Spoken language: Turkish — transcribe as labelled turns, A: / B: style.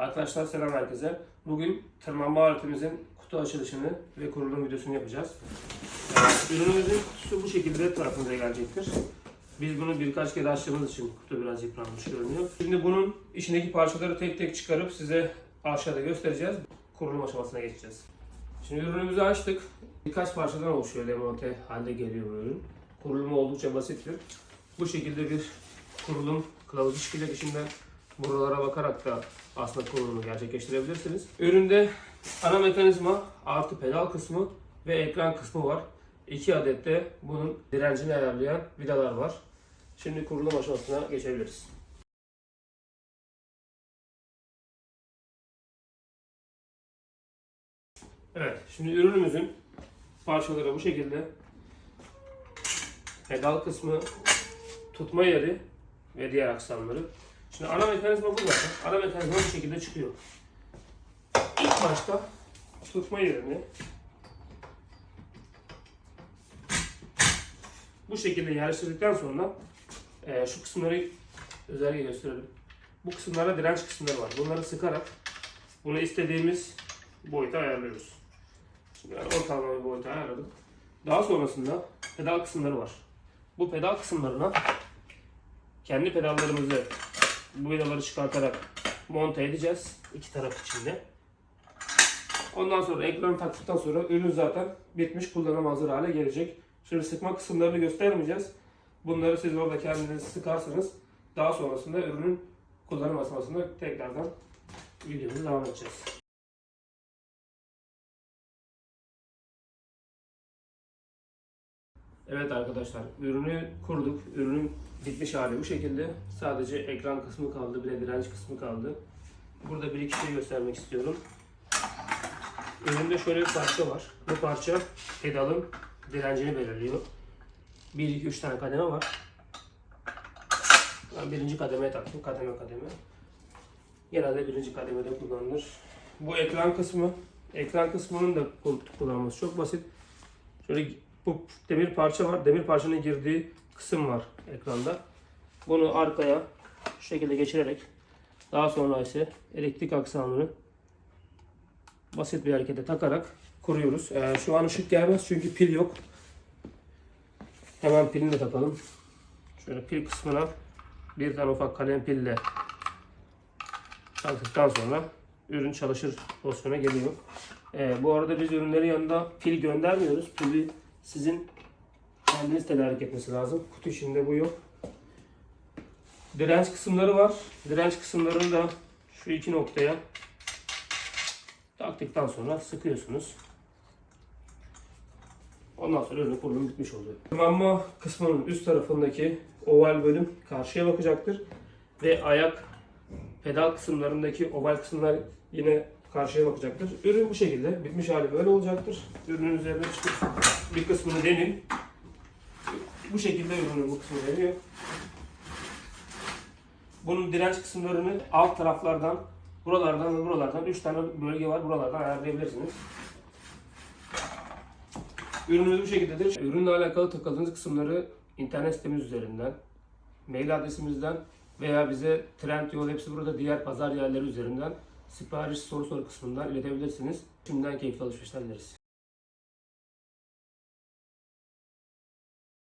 A: Arkadaşlar selam herkese. Bugün tırmanma aletimizin kutu açılışını ve kurulum videosunu yapacağız. Ee, ürünümüzün kutusu bu şekilde tarafımıza gelecektir. Biz bunu birkaç kere açtığımız için kutu biraz yıpranmış görünüyor. Şimdi bunun içindeki parçaları tek tek çıkarıp size aşağıda göstereceğiz. Kurulum aşamasına geçeceğiz. Şimdi ürünümüzü açtık. Birkaç parçadan oluşuyor demonte halde geliyor bu ürün. Kurulumu oldukça basittir. Bu şekilde bir kurulum kılavuzu çıkacak içinden. Buralara bakarak da aslında kurulumu gerçekleştirebilirsiniz. Üründe ana mekanizma artı pedal kısmı ve ekran kısmı var. İki adet de bunun direncini ayarlayan vidalar var. Şimdi kurulum aşamasına geçebiliriz. Evet, şimdi ürünümüzün parçaları bu şekilde. Pedal kısmı, tutma yeri ve diğer aksamları. Şimdi ana mekanizma bu zaten. Ana mekanizma bu şekilde çıkıyor. İlk başta tutma yerini bu şekilde yerleştirdikten sonra eee, şu kısımları özellikle gösterelim. Bu kısımlara direnç kısımları var. Bunları sıkarak bunu istediğimiz boyuta ayarlıyoruz. Şimdi yani ortalama bir boyuta ayarladık. Daha sonrasında pedal kısımları var. Bu pedal kısımlarına kendi pedallarımızı vidaları çıkartarak monte edeceğiz iki taraf içinde. Ondan sonra ekranı taktıktan sonra ürün zaten bitmiş kullanım hazır hale gelecek. Şimdi sıkma kısımlarını göstermeyeceğiz. Bunları siz orada kendiniz sıkarsanız daha sonrasında ürünün kullanım aşamasında tekrardan videomuza devam edeceğiz. Evet arkadaşlar ürünü kurduk. Ürünün bitmiş hali bu şekilde. Sadece ekran kısmı kaldı, bir de direnç kısmı kaldı. Burada bir iki şey göstermek istiyorum. Üründe şöyle bir parça var. Bu parça pedalın direncini belirliyor. 1, 2, 3 tane kademe var. Ben birinci kademeye taktım. Kademe kademe. Genelde birinci kademede kullanılır. Bu ekran kısmı. Ekran kısmının da kul- kullanılması çok basit. Şöyle bu demir parça var. Demir parçanın girdiği kısım var ekranda. Bunu arkaya şu şekilde geçirerek daha sonra ise elektrik aksamını basit bir harekete takarak kuruyoruz. Ee, şu an ışık gelmez çünkü pil yok. Hemen pilini de takalım. Şöyle pil kısmına bir tane ufak kalem pille taktıktan sonra ürün çalışır pozisyona geliyor. Ee, bu arada biz ürünlerin yanında pil göndermiyoruz. Pili sizin kendiniz tedarik etmesi lazım. Kutu içinde bu yok. Direnç kısımları var. Direnç kısımlarını da şu iki noktaya taktıktan sonra sıkıyorsunuz. Ondan sonra ürün kurulum bitmiş oluyor. Tırmanma kısmının üst tarafındaki oval bölüm karşıya bakacaktır. Ve ayak pedal kısımlarındaki oval kısımlar yine karşıya bakacaktır. Ürün bu şekilde. Bitmiş hali böyle olacaktır. Ürünün üzerine çıkıp bir kısmını demin bu şekilde ürünün bu kısmı deniyor. Bunun direnç kısımlarını alt taraflardan, buralardan ve buralardan 3 tane bölge var. Buralardan ayarlayabilirsiniz. Ürünümüz bu şekildedir. Ürünle alakalı takıldığınız kısımları internet sitemiz üzerinden, mail adresimizden veya bize Trendyol hepsi burada diğer pazar yerleri üzerinden sipariş soru soru kısmından iletebilirsiniz. Şimdiden keyifli alışverişler dileriz.